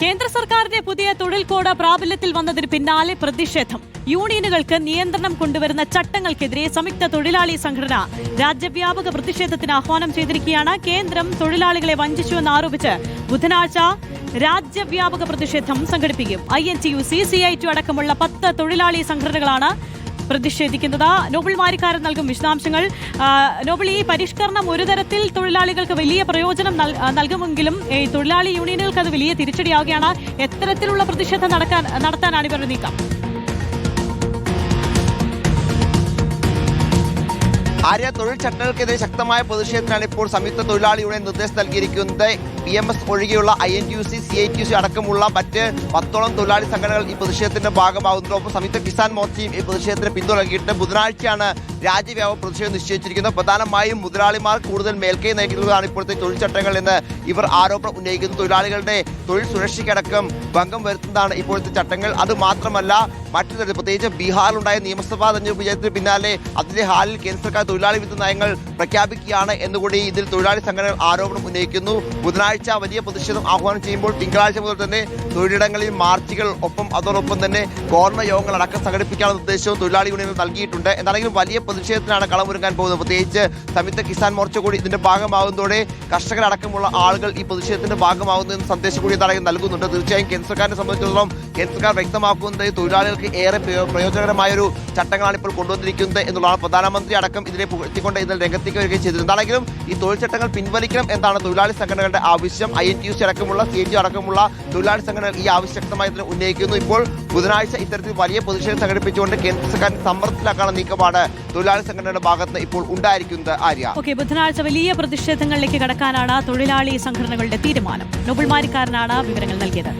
കേന്ദ്ര സർക്കാരിന്റെ പുതിയ തൊഴിൽ കോഡ് പ്രാബല്യത്തിൽ വന്നതിന് പിന്നാലെ പ്രതിഷേധം. യൂണിയനുകൾക്ക് നിയന്ത്രണം കൊണ്ടുവരുന്ന ചട്ടങ്ങൾക്കെതിരെ സംയുക്ത തൊഴിലാളി സംഘടന രാജ്യവ്യാപക പ്രതിഷേധത്തിന് ആഹ്വാനം ചെയ്തിരിക്കുകയാണ്. കേന്ദ്രം തൊഴിലാളികളെ വഞ്ചിച്ചുവെന്ന് ആരോപിച്ച് ബുധനാഴ്ച രാജ്യവ്യാപക പ്രതിഷേധം സംഘടിപ്പിക്കും. I N T U C C I T അടക്കമുള്ള പത്ത് തൊഴിലാളി സംഘടനകളാണ് പ്രതിഷേധിക്കുന്നത്. നോബിൾ മാരിക്കാരൻ നൽകും വിശദാംശങ്ങൾ. നോബൽ നോബിൾ ഈ പരിഷ്കരണം ഒരു തരത്തിൽ തൊഴിലാളികൾക്ക് വലിയ പ്രയോജനം നൽകുമെങ്കിലും ഈ തൊഴിലാളി യൂണിയനുകൾക്ക് അത് വലിയ തിരിച്ചടിയാവുകയാണ്. എത്തരത്തിലുള്ള പ്രതിഷേധം നടക്കാൻ നടത്താനാണ് ഇവരുടെ നീക്കം. ആര്യ തൊഴിൽ ചട്ടങ്ങൾക്കെതിരെ ശക്തമായ പ്രതിഷേധത്തിനാണ് ഇപ്പോൾ സംയുക്ത തൊഴിലാളി യൂണിയൻ നിർദ്ദേശം നൽകിയിരിക്കുന്നത്. പി എം എസ് ഒഴികെയുള്ള I N U C C I T C അടക്കമുള്ള മറ്റ് പത്തോളം തൊഴിലാളി സംഘടനകൾ ഈ പ്രതിഷേധത്തിന്റെ ഭാഗമാകുന്നതോടൊപ്പം സംയുക്ത കിസാൻ മോർച്ചയും ഈ പ്രതിഷേധത്തിന് പിന്തുണ നൽകിയിട്ട് ബുധനാഴ്ചയാണ് രാജ്യവ്യാപക പ്രതിഷേധം നിശ്ചയിച്ചിരിക്കുന്നത് പ്രധാനമായും മുതലാളിമാർ കൂടുതൽ മേൽക്കൈ നയിക്കുന്നതാണ് ഇപ്പോഴത്തെ തൊഴിൽ ചട്ടങ്ങൾ എന്ന് ഇവർ ആരോപണം ഉന്നയിക്കുന്നു. തൊഴിലാളികളുടെ തൊഴിൽ സുരക്ഷയ്ക്കടക്കം ഭംഗം വരുത്തുന്നതാണ് ഇപ്പോഴത്തെ ചട്ടങ്ങൾ. അത് മാത്രമല്ല മറ്റു തരത്തിൽ പ്രത്യേകിച്ച് ബീഹാറിലുണ്ടായ നിയമസഭാ തെരഞ്ഞെടുപ്പ് വിജയത്തിന് പിന്നാലെ അതിന്റെ ഹാലിൽ കേന്ദ്ര സർക്കാർ തൊഴിലാളി വിരുദ്ധ നയങ്ങൾ പ്രഖ്യാപിക്കുകയാണ് എന്നുകൂടി ഇതിൽ തൊഴിലാളി സംഘടനകൾ ആരോപണം ഉന്നയിക്കുന്നു. ബുധനാഴ്ച വലിയ പ്രതിഷേധം ആഹ്വാനം ചെയ്യുമ്പോൾ തിങ്കളാഴ്ച മുതൽ തന്നെ തൊഴിലിടങ്ങളിൽ മാർച്ചുകൾ ഒപ്പം അതോടൊപ്പം തന്നെ കോർണ യോഗങ്ങൾ അടക്കം സംഘടിപ്പിക്കാനുള്ള നിർദ്ദേശവും തൊഴിലാളി യൂണിയനുകൾ നൽകിയിട്ടുണ്ട്. എന്താണെങ്കിലും വലിയ പ്രതിഷേധത്തിനാണ് കളമൊരുങ്ങാൻ പോകുന്നത്. പ്രത്യേകിച്ച് സംയുക്ത കിസാൻ മോർച്ച കൂടി ഇതിന്റെ ഭാഗമാകുന്നതോടെ കർഷകരടക്കമുള്ള ആളുകൾ ഈ പ്രതിഷേധത്തിന്റെ ഭാഗമാകുന്ന സന്ദേശം കൂടി നൽകുന്നുണ്ട്. തീർച്ചയായും കേന്ദ്ര സർക്കാരിനെ സംബന്ധിച്ചിടത്തോളം കേന്ദ്ര സർക്കാർ വ്യക്തമാക്കുന്നത് തൊഴിലാളികൾക്ക് ഏറെ പ്രയോജനകരമായ ഒരു ചട്ടങ്ങളാണ് ഇപ്പോൾ കൊണ്ടുവന്നിരിക്കുന്നത് എന്നുള്ളതാണ് പ്രധാനമന്ത്രി അടക്കം ഇതിനെ പുകഴ്ത്തിക്കൊണ്ട് ഇതിൽ രംഗത്തേക്ക് വരികയും ചെയ്തത് എന്താണെങ്കിലും ഈ തൊഴിൽ ചട്ടങ്ങൾ പിൻവലിക്കണം എന്നാണ് തൊഴിലാളി സംഘടനകളുടെ ആവശ്യം. I N T U C അടക്കമുള്ള സി ടി അടക്കമുള്ള തൊഴിലാളി സംഘടനകൾ ഈ ആവശ്യക്തമായി ഇതിനെ ഉന്നയിക്കുന്നു. ഇപ്പോൾ ബുധനാഴ്ച ഇത്തരത്തിൽ വലിയ പ്രതിഷേധം സംഘടിപ്പിച്ചുകൊണ്ട് കേന്ദ്ര സർക്കാർ സമ്മർദ്ദത്തിലാക്കാനുള്ള നീക്കമാണ് തൊഴിലാളി സംഘടനയുടെ ഭാഗത്ത് ഇപ്പോൾ ഉണ്ടായിരിക്കുന്നത് ആര്യ. ഓക്കെ ബുധനാഴ്ച വലിയ പ്രതിഷേധങ്ങളിലേക്ക് കടക്കാനാണ് തൊഴിലാളി സംഘടനകളുടെ തീരുമാനം. നോബിൾ മാരിക്കാരനാണ് വിവരങ്ങൾ നൽകിയത്.